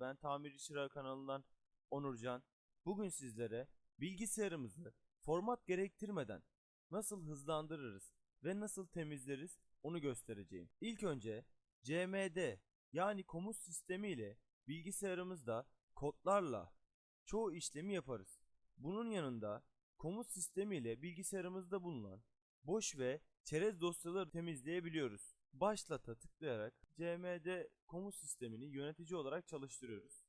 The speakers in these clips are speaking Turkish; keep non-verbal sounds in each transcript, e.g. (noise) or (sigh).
ben Tamirci Çırağı kanalından Onurcan. Bugün sizlere bilgisayarımızı format gerektirmeden nasıl hızlandırırız ve nasıl temizleriz onu göstereceğim. İlk önce CMD yani komut sistemi ile bilgisayarımızda kodlarla çoğu işlemi yaparız. Bunun yanında komut sistemi ile bilgisayarımızda bulunan boş ve çerez dosyaları temizleyebiliyoruz. Başlata tıklayarak CMD komut sistemini yönetici olarak çalıştırıyoruz.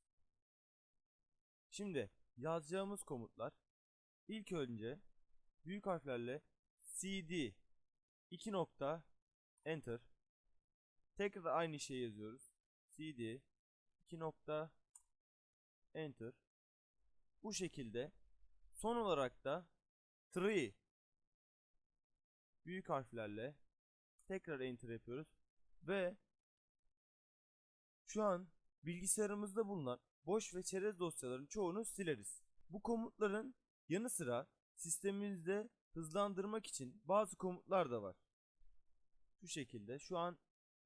Şimdi yazacağımız komutlar ilk önce büyük harflerle cd 2 nokta enter tekrar aynı şeyi yazıyoruz. cd 2 nokta enter bu şekilde son olarak da tree büyük harflerle tekrar enter yapıyoruz ve şu an bilgisayarımızda bulunan boş ve çerez dosyaların çoğunu sileriz. Bu komutların yanı sıra sistemimizde hızlandırmak için bazı komutlar da var. Şu şekilde şu an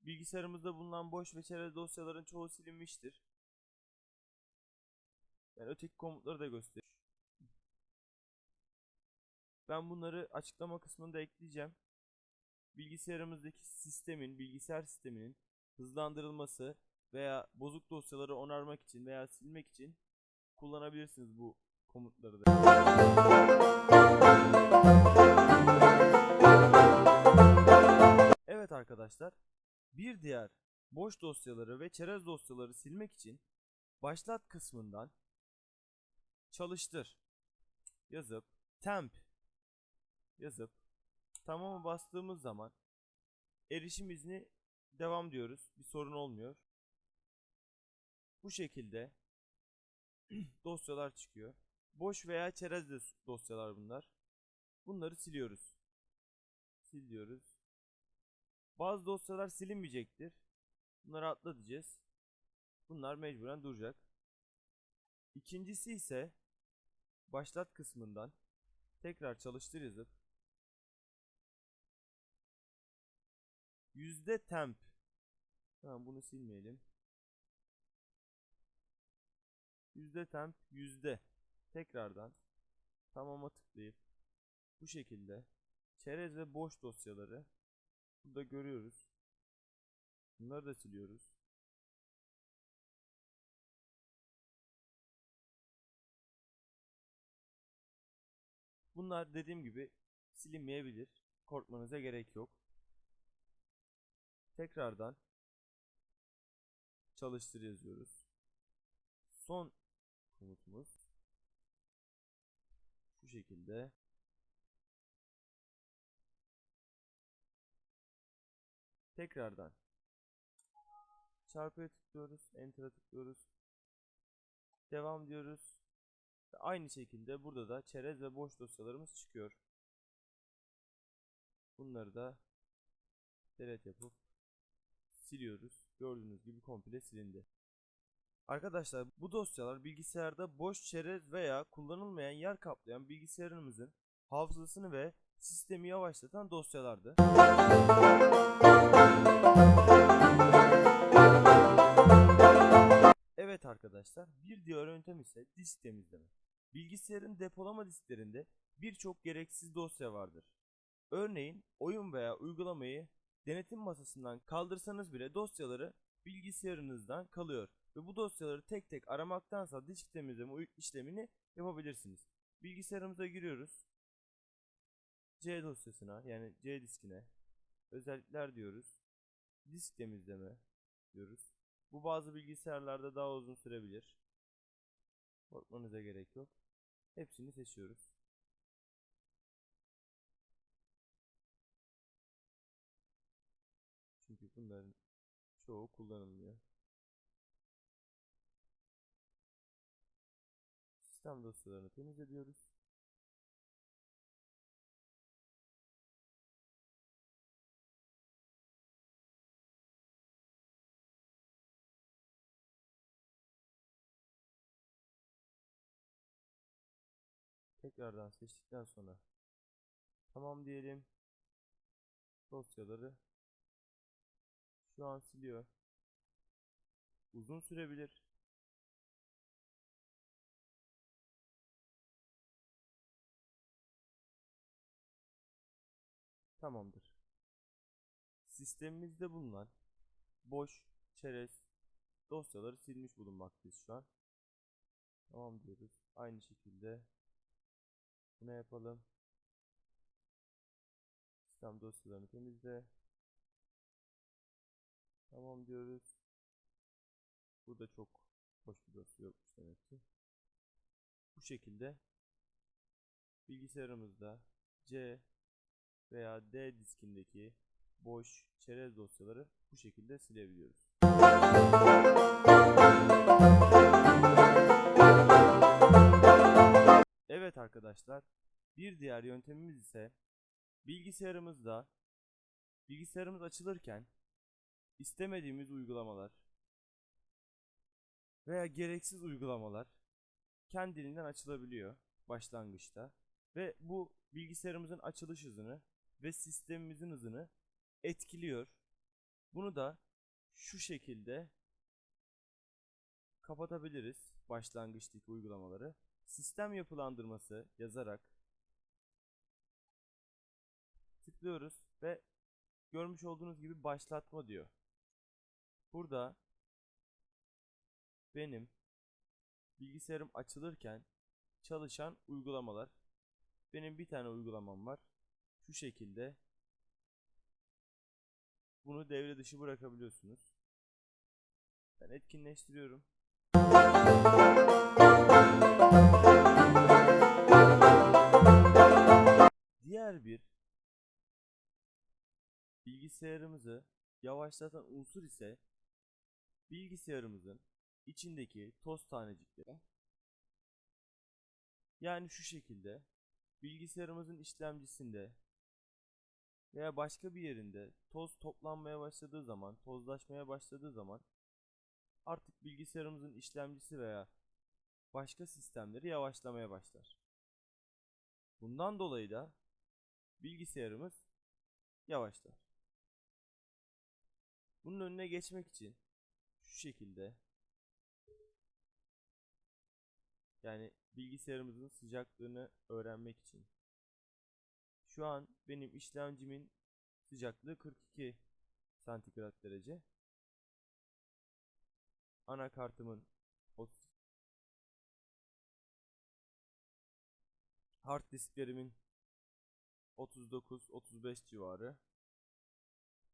bilgisayarımızda bulunan boş ve çerez dosyaların çoğu silinmiştir. Ben öteki komutları da göstereyim. Ben bunları açıklama kısmında ekleyeceğim. Bilgisayarımızdaki sistemin, bilgisayar sisteminin hızlandırılması veya bozuk dosyaları onarmak için veya silmek için kullanabilirsiniz bu komutları da. Evet arkadaşlar, bir diğer boş dosyaları ve çerez dosyaları silmek için başlat kısmından çalıştır yazıp temp yazıp tamamı bastığımız zaman erişim izni devam diyoruz. Bir sorun olmuyor. Bu şekilde (clears throat) dosyalar çıkıyor. Boş veya çerez dosyalar bunlar. Bunları siliyoruz. Sil diyoruz. Bazı dosyalar silinmeyecektir. Bunları atla diyeceğiz. Bunlar mecburen duracak. İkincisi ise başlat kısmından tekrar çalıştır yazıp yüzde temp. Tamam bunu silmeyelim. Yüzde temp yüzde. Tekrardan tamama tıklayıp bu şekilde çerez ve boş dosyaları burada görüyoruz. Bunları da siliyoruz. Bunlar dediğim gibi silinmeyebilir. Korkmanıza gerek yok. Tekrardan çalıştır yazıyoruz. Son komutumuz şu şekilde. Tekrardan çarpıya tıklıyoruz, enter'a tıklıyoruz. Devam diyoruz. Aynı şekilde burada da çerez ve boş dosyalarımız çıkıyor. Bunları da delete yapıp siliyoruz. Gördüğünüz gibi komple silindi. Arkadaşlar bu dosyalar bilgisayarda boş çerez veya kullanılmayan yer kaplayan bilgisayarımızın hafızasını ve sistemi yavaşlatan dosyalardı. Evet arkadaşlar, bir diğer yöntem ise disk temizleme. Bilgisayarın depolama disklerinde birçok gereksiz dosya vardır. Örneğin oyun veya uygulamayı denetim masasından kaldırsanız bile dosyaları bilgisayarınızdan kalıyor ve bu dosyaları tek tek aramaktansa disk temizleme işlemini yapabilirsiniz. Bilgisayarımıza giriyoruz. C dosyasına yani C diskine özellikler diyoruz. Disk temizleme diyoruz. Bu bazı bilgisayarlarda daha uzun sürebilir. Korkmanıza gerek yok. Hepsini seçiyoruz. Bunların çoğu kullanılmıyor. Sistem dosyalarını temizliyoruz. Tekrardan seçtikten sonra tamam diyelim. Dosyaları şu an siliyor. Uzun sürebilir. Tamamdır. Sistemimizde bulunan boş, çerez dosyaları silmiş bulunmaktayız şu an. Tamam diyoruz. Aynı şekilde bunu yapalım. Sistem dosyalarını temizle. Tamam diyoruz. Burada çok boş bir dosya yokmuş demek ki. Bu şekilde bilgisayarımızda C veya D diskindeki boş çerez dosyaları bu şekilde silebiliyoruz. Evet arkadaşlar, bir diğer yöntemimiz ise bilgisayarımızda bilgisayarımız açılırken istemediğimiz uygulamalar veya gereksiz uygulamalar kendiliğinden açılabiliyor başlangıçta ve bu bilgisayarımızın açılış hızını ve sistemimizin hızını etkiliyor. Bunu da şu şekilde kapatabiliriz başlangıçtaki uygulamaları. Sistem yapılandırması yazarak tıklıyoruz ve görmüş olduğunuz gibi başlatma diyor. Burada benim bilgisayarım açılırken çalışan uygulamalar. Benim bir tane uygulamam var. Şu şekilde bunu devre dışı bırakabiliyorsunuz. Ben etkinleştiriyorum. Diğer bir bilgisayarımızı yavaşlatan unsur ise bilgisayarımızın içindeki toz tanecikleri. Yani şu şekilde bilgisayarımızın işlemcisinde veya başka bir yerinde toz toplanmaya başladığı zaman, tozlaşmaya başladığı zaman artık bilgisayarımızın işlemcisi veya başka sistemleri yavaşlamaya başlar. Bundan dolayı da bilgisayarımız yavaşlar. Bunun önüne geçmek için şu şekilde yani bilgisayarımızın sıcaklığını öğrenmek için şu an benim işlemcimin sıcaklığı 42 santigrat derece. Anakartımın ot- hard disklerimin 39-35 civarı.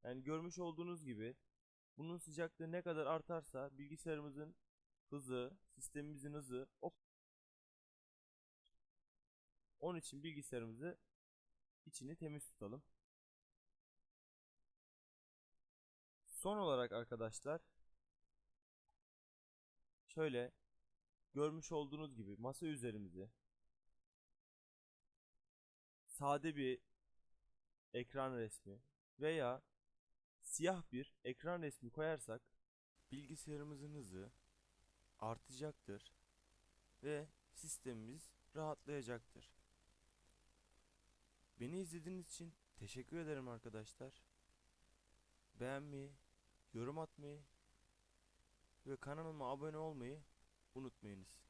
Yani görmüş olduğunuz gibi bunun sıcaklığı ne kadar artarsa bilgisayarımızın hızı, sistemimizin hızı o onun için bilgisayarımızı içini temiz tutalım. Son olarak arkadaşlar şöyle görmüş olduğunuz gibi masa üzerimizi sade bir ekran resmi veya siyah bir ekran resmi koyarsak bilgisayarımızın hızı artacaktır ve sistemimiz rahatlayacaktır. Beni izlediğiniz için teşekkür ederim arkadaşlar. Beğenmeyi, yorum atmayı ve kanalıma abone olmayı unutmayınız.